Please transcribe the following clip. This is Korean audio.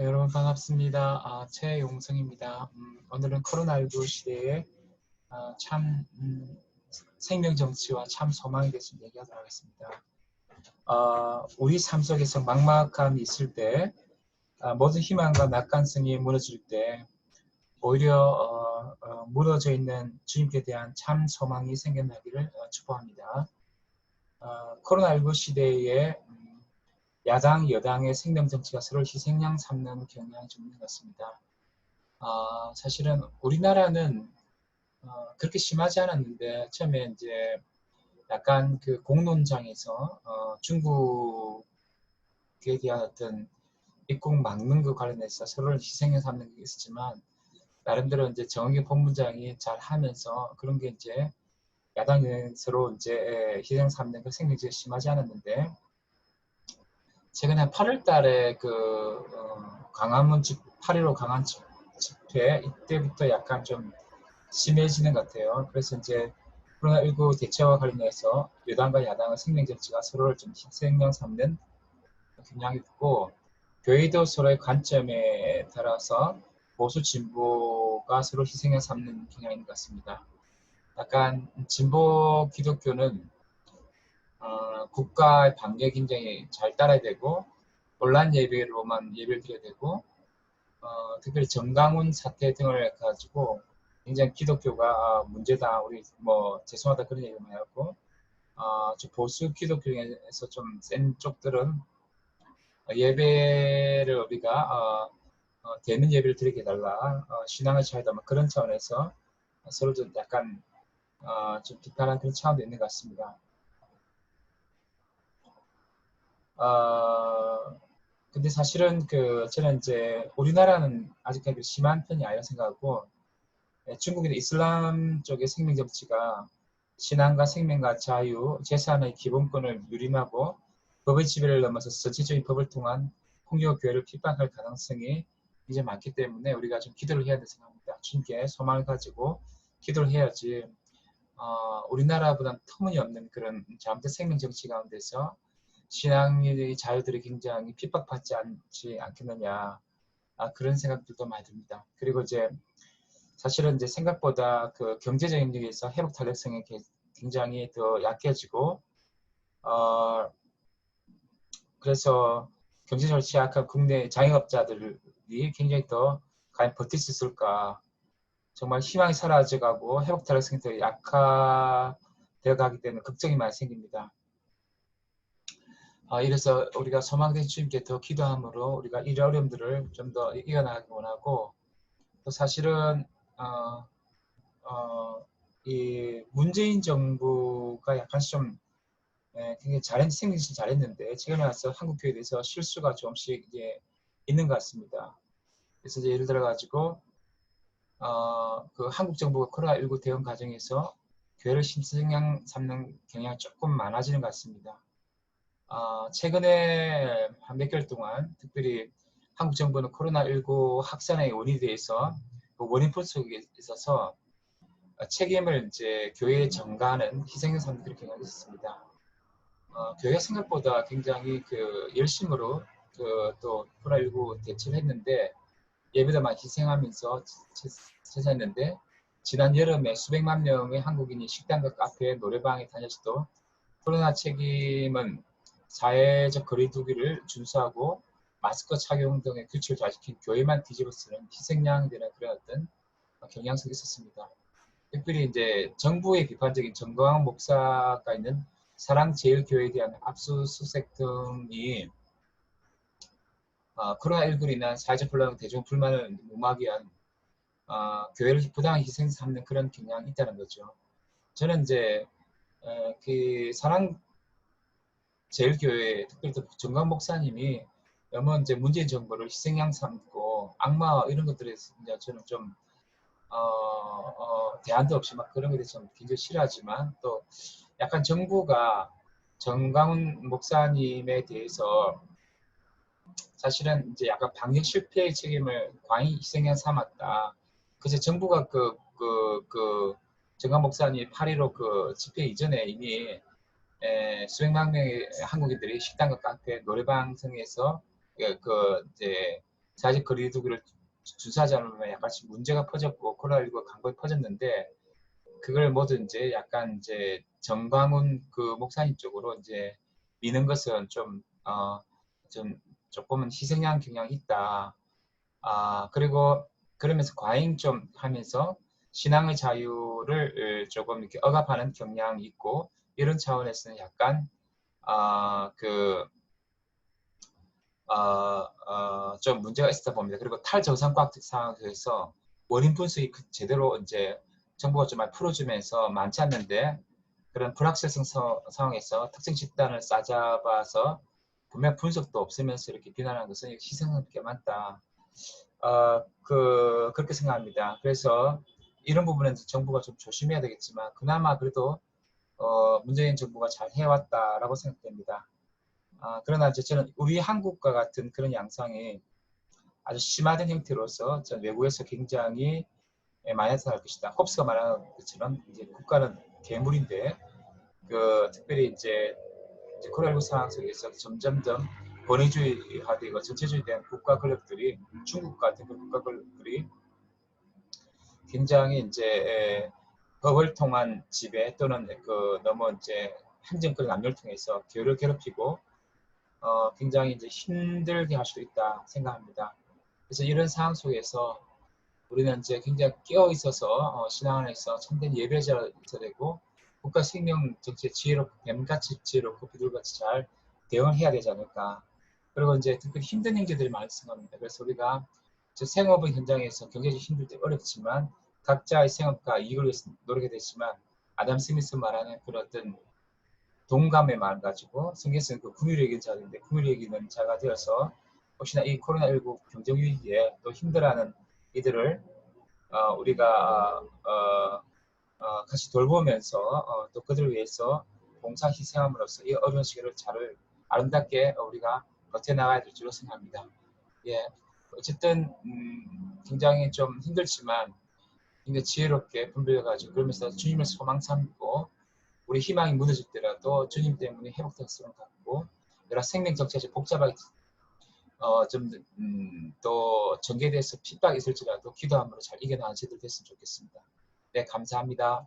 네, 여러분 반갑습니다. 아, 최용성입니다. 음, 오늘은 코로나19 시대에 아, 참 음, 생명 정치와 참 소망에 대해서 얘기하도록 하겠습니다. 아, 우리 삶 속에서 막막함이 있을 때 아, 모든 희망과 낙관성이 무너질 때 오히려 어, 어, 무너져 있는 주님께 대한 참 소망이 생겨나기를 어, 축복합니다. 어, 코로나19 시대에 음, 야당, 여당의 생명 정치가 서로 희생양 삼는 경향이 좀 있는 것 같습니다. 어, 사실은 우리나라는 어, 그렇게 심하지 않았는데 처음에 이제 약간 그 공론장에서 어, 중국에 대한 어떤 입국 막는 것 관련해서 서로를 희생양 삼는 게 있었지만 나름대로 이제 정의기 본부장이 잘 하면서 그런 게 이제 야당은 서로 이제 희생 삼는 그 생명지가 심하지 않았는데 최근에 8월 달에 그 어, 강화문 집 8.15 강한 집회 이때부터 약간 좀 심해지는 것 같아요. 그래서 이제 코로나19 대처와 관련해서 여당과 야당의 생명 정치가 서로를 좀 희생양 삼는 경향이 있고 교회도 서로의 관점에 따라서 보수 진보가 서로 희생양 삼는 경향인 것 같습니다. 약간 진보 기독교는 어, 국가의 방해 굉장히 잘 따라야 되고 온라인 예배로만 예배를 드려야 되고 어, 특별히 정강훈 사태 등을 가지고 굉장히 기독교가 문제다 우리 뭐 죄송하다 그런 얘기 많이 하고 어, 보수 기독교에서 좀 센 쪽들은 예배를 우리가 어, 어, 되는 예배를 드리게 해달라 어, 신앙의 차이다 뭐 그런 차원에서 서로 좀 약간 어, 좀 비판한 그런 차원도 있는 것 같습니다. 어, 근데 사실은 그 저는 이제 우리나라는 아직까지 심한 편이 아니라 생각하고 예, 중국의 이슬람 쪽의 생명 정치가 신앙과 생명과 자유, 재산의 기본권을 유림하고 법의 지배를 넘어서 전체적인 법을 통한 공교 교회를 핍박할 가능성이 이제 많기 때문에 우리가 좀 기도를 해야 된다고 생각합니다. 주님께 소망을 가지고 기도를 해야지 어, 우리나라보다는 터무니없는 그런 잘못된 생명 정치 가운데서 신앙의 자유들이 굉장히 핍박받지 않지 않겠느냐 아, 그런 생각들도 많이 듭니다. 그리고 이제 사실은 이제 생각보다 그 경제적인 영역에서 회복 탄력성이 굉장히 더 약해지고 어, 그래서 경제적으로 취약한 국내 자영업자들이 굉장히 더 과연 버틸 수 있을까 정말 희망이 사라져가고 회복 탄력성이 더 약화되어 가기 때문에 걱정이 많이 생깁니다. 아, 이래서 우리가 소망된 주님께 더 기도함으로 우리가 이 어려움들을 좀 더 이겨나가기 원하고 또 사실은 어, 어, 이 문재인 정부가 약간씩 좀 예, 굉장히 잘했, 생기시 잘했는데 최근에 와서 한국 교회에 대해서 실수가 조금씩 이제 있는 것 같습니다. 그래서 이제 예를 들어 가지고 어, 그 한국 정부가 코로나19 대응 과정에서 교회를 심성향 삼는 경향이 조금 많아지는 것 같습니다. 어, 최근에 한 몇 개월 동안 특별히 한국 정부는 코로나19 확산의 원인에 대해서 그 원인 분석에 있어서 책임을 이제 교회에 전가하는 희생의 사람들이 경향이 있었습니다. 어, 교회가 생각보다 굉장히 그 열심으로 그 또 코로나19 대처를 했는데 예배도 많이 희생하면서 찾았는데 지난 여름에 수백만 명의 한국인이 식당과 카페, 노래방에 다녔어도 코로나 책임은 사회적 거리두기를 준수하고 마스크 착용 등의 규칙을 잘 지킨 교회만 뒤집어 쓰는 희생양이 되는 그런 어떤 경향성이 있었습니다. 특별히 이제 정부의 비판적인 정광 목사가 있는 사랑제일교회에 대한 압수수색 등이 어, 코로나19로 인한 사회적 혼란, 대중 불만을 무마하기 위한 어, 교회를 부당한 희생 삼는 그런 경향이 있다는 거죠. 저는 이제 어, 그 사랑 제일교회 특별히 정강 목사님이 너무 이제 문재인 정부를 희생양 삼고 악마 이런 것들에 이제 저는 좀 어, 어, 대안도 없이 막 그런 것에 좀 굉장히 싫어하지만 또 약간 정부가 정강훈 목사님에 대해서 사실은 이제 약간 방역 실패의 책임을 광이 희생해 삼았다. 그래서 정부가 그, 그, 그, 정강 목사님 8.15 그 집회 이전에 이미 에, 수백만 명의 한국인들이 식당과 카페, 노래방 등에서 그, 그 이제 사실 거리두기를 준수하지 않으면 약간씩 문제가 퍼졌고 코로나19가 강하게 퍼졌는데 그걸 모두 이제 약간 이제 정광훈 그 목사님 쪽으로 이제 미는 것은 좀, 어, 좀 조금은 희생양 경향이 있다. 아, 그리고 그러면서 과잉 좀 하면서 신앙의 자유를 조금 이렇게 억압하는 경향이 있고 이런 차원에서는 약간 아, 그 어, 어, 좀 문제가 있었다 봅니다. 그리고 탈정상과학 상황에서 원인 분석이 그 제대로 이제 정부가 좀 많이 풀어주면서 많지 않는데 그런 불확실성 상황에서 특정 집단을 싸잡아서 분명 분석도 없으면서 이렇게 비난하는 것은 희생은 꽤 많다. 어, 그, 그렇게 생각합니다. 그래서 이런 부분은 정부가 좀 조심해야 되겠지만 그나마 그래도 어, 문재인 정부가 잘 해왔다라고 생각됩니다. 아, 그러나 이제 저는 우리 한국과 같은 그런 양상이 아주 심화된 형태로서 전 외국에서 굉장히 많이 나타날 것이다. 홉스가 말하는 것처럼 이제 국가는 괴물인데 그 특별히 이제, 이제 코로나19 상황 속에서 점점점 권위주의화되고 전체주의에 대한 국가 권력들이 중국 같은 그 국가 권력들이 굉장히 이제 법을 통한 지배 또는 그 너무 이제 행정권 남용을 통해서 교를 괴롭히고 어 굉장히 이제 힘들게 할 수도 있다 생각합니다. 그래서 이런 상황 속에서 우리는 이제 굉장히 깨어 있어서 어, 신앙 안에서 참된 예배자가 되고 국가 생명 정치의 지혜롭고 뱀같이 지혜롭고 비둘같이 잘 대응을 해야 되지 않을까. 그리고 이제 특별히 힘든 행제들이 많이 생깁니다. 그래서 우리가 생업의 현장에서 경제적으로 힘들 때 어렵지만 각자의 생업과 이익을 위해서 노력이 되지만 아담 스미스 말하는 그런 어떤 동감의 마음 가지고 성경에서는 그 이긴 자인데 이기는 자가 되어서 혹시나 이 코로나19 경제 위기에 또 힘들어하는 이들을 어, 우리가 어, 어, 같이 돌보면서 어, 또 그들을 위해서 봉사 희생함으로써 이 어려운 시기를 잘 아름답게 우리가 버텨나가야 될 줄로 생각합니다. 예, 어쨌든 음, 굉장히 좀 힘들지만 굉장히 지혜롭게 분별해가지고 그러면서 주님을 소망 삼고 우리 희망이 무너질 때라도 주님 때문에 회복될 수 갖고 여러 생명 정체적 복잡하게 어, 좀, 음, 또 전개돼서 핍박이 있을지라도 기도함으로 잘 이겨나가는 저들 됐으면 좋겠습니다. 네, 감사합니다.